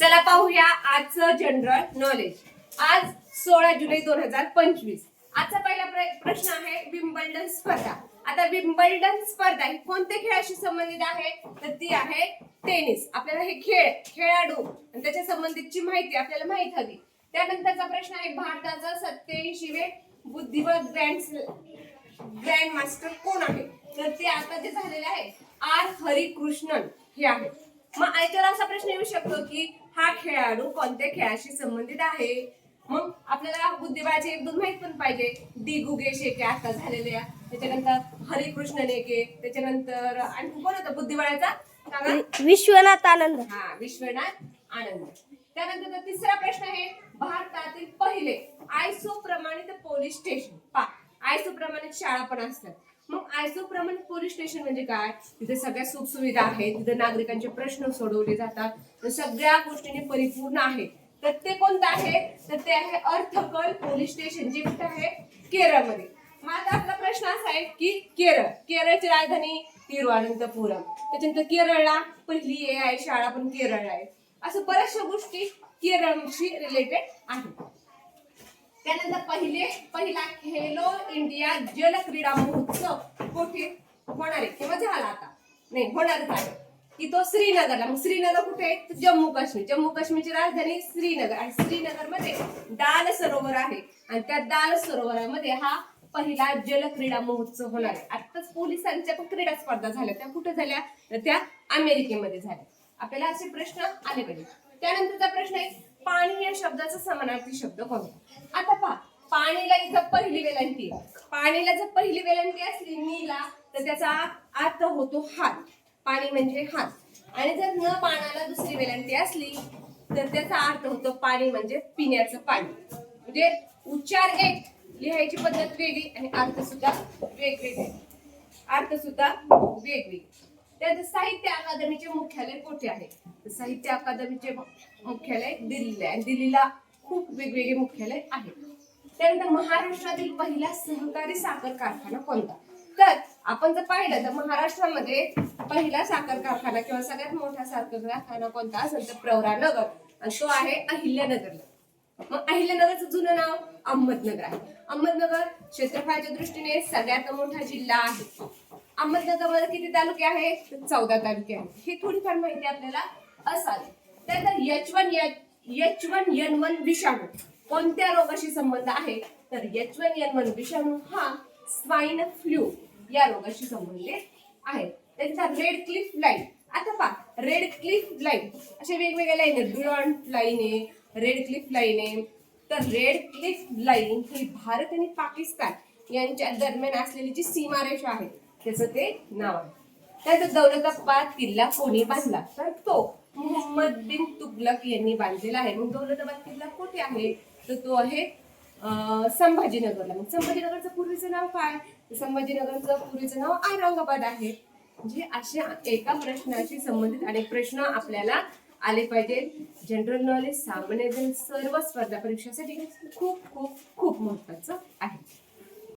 चला पाहूया आजचं जनरल नॉलेज आज सोळा जुलै दोन हजार पंचवीस. आजचा पहिला प्र- प्रश्न आहे विम्बल्डन स्पर्धा. आता विम्बल्डन स्पर्धा ही कोणत्या खेळाशी संबंधित आहे? तर ती आहे टेनिस. आपल्याला हे खेळ खेळाडू आणि त्याच्या संबंधितची माहिती आपल्याला माहीत हवी. त्यानंतरचा प्रश्न आहे भारताचा सत्याऐंशी वे बुद्धिबळ ग्रँड ग्रँड मास्टर कोण आहे? तर ते आता जे झालेले आहे आर. हरिकृष्णन हे आहे. मग याच्यावर असा प्रश्न येऊ शकतो की हा खेळाडू कोणत्या खेळाशी संबंधित आहे? मग आपल्याला बुद्धिबळाचे एक दोन माहीत पण पाहिजे. डी गुगेश एक आहे आता झालेले आहे. त्याच्यानंतर हरिकृष्णन एक आहे त्याच्यानंतर आणखी कोण होता बुद्धिबळाचा? विश्वनाथ आनंद. हा विश्वनाथ आनंद. त्यानंतर तिसरा प्रश्न आहे. भारतातील पहिले आयसो प्रमाणित पोलीस स्टेशन. पा आयसो प्रमाणित शाळा पण असतात. आयसोप्रमाण पोलीस स्टेशन म्हणजे काय? तिथे सगळ्या सुखसुविधा आहेत तिथे नागरिकांचे प्रश्न सोडवले जातात सगळ्या गोष्टीने परिपूर्ण आहे. तर ते कोणतं आहे? तर ते आहे अर्थकल पोलीस स्टेशन जे कुठे आहे? केरळमध्ये. मग आता आपला प्रश्न असा आहे की केरळ केरळची राजधानी तिरुअनंतपुरम. त्याच्यानंतर केरळला पहिली ए आहे शाळा पण केरळला आहे. असं बऱ्याचशा गोष्टी केरळशी रिलेटेड आहेत. त्यानंतर पहिले पहिला खेलो इंडिया जल क्रीडा महोत्सव. कुठे? होणार आहे किंवा म्हणजे झाला आता. नाही होणारच आहे की तो श्रीनगरला. मग श्रीनगर कुठे? आहे जम्मू काश्मीर. जम्मू काश्मीरची राजधानी श्रीनगर. आणि श्रीनगरमध्ये दाल सरोवर आहे. आणि त्या दाल सरोवरामध्ये हा पहिला जल क्रीडा महोत्सव होणार आहे. आताच पोलिसांच्या पण क्रीडा स्पर्धा झाल्या. त्या कुठे झाल्या? तर त्या अमेरिकेमध्ये झाल्या. आपल्याला असे प्रश्न आले पाहिजे त्यानंतरचा प्रश्न आहे पाणी या शब्दाचा समानार्थी शब्द कोणता? आता पाणीला इथं पहिली वेलांटी पाणीला जर पहिली वेलांटी असली नीला तर त्याचा अर्थ होतो हात. पाणी म्हणजे हात. आणि जर न पाण्याला दुसरी वेलांटी असली तर त्याचा अर्थ होतो पाणी म्हणजे पिण्याचं पाणी. म्हणजे उच्चार एक लिहायची पद्धत वेगळी आणि अर्थ सुद्धा वेगवेगळे. अर्थ सुद्धा वेगवेगळे त्यात साहित्य अकादमीचे मुख्यालय कोठे आहे? साहित्य अकादमीचे मुख्यालय दिल्लीला आहे. दिल्लीला खूप वेगवेगळे मुख्यालय आहेत. त्यानंतर महाराष्ट्रातील पहिला सहकारी साखर कारखाना कोणता? तर आपण जर पाहिलं तर महाराष्ट्रामध्ये पहिला साखर कारखाना किंवा सगळ्यात मोठा साखर कारखाना कोणता असेल तर प्रवरानगर आणि तो आहे अहिल्यानगरला मग अहिल्यानगरचं जुनं नाव अहमदनगर आहे. अहमदनगर क्षेत्रफळाच्या दृष्टीने सगळ्यात मोठा जिल्हा आहे. अहमदनगरमध्ये किती तालुके आहेत तर चौदा तालुके आहेत. ही थोडीफार माहिती आपल्याला असावी. त्यानंतर H one H one N one विषाणू. कोणत्या रोगाशी संबंध आहे? तर एच वन एन वन विषाणू हा स्वाईन फ्लू या रोगाशी संबंधित आहे. त्यांचा रेड क्लिफ लाईन आता पहा रेड क्लिफ लाईन अशा वेगवेगळ्या लाईन आहेत. ब्लॉन्ड लाईन आहे रेड क्लिफ लाईन आहे. तर रेड क्लिफ लाईन ही भारत आणि पाकिस्तान यांच्या दरम्यान असलेली जी सीमारेषा आहे त्याचं ते नाव आहे. त्याचा दौलताबाद किल्ला कोणी बांधला? तर तो मोहम्मद बिन तुगलक यांनी बांधलेला आहे. मग दौलताबाद किल्ला कुठे आहे? तर तो आहे संभाजीनगरला. मग संभाजीनगरचं पूर्वीचं नाव काय? संभाजीनगरचं पूर्वीचं नाव औरंगाबाद आहे. म्हणजे अशा एका प्रश्नाशी संबंधित अनेक प्रश्न आपल्याला आले पाहिजेत जनरल नॉलेज सामान्य सर्व स्पर्धा परीक्षेसाठी खूप खूप खूप महत्वाचं आहे.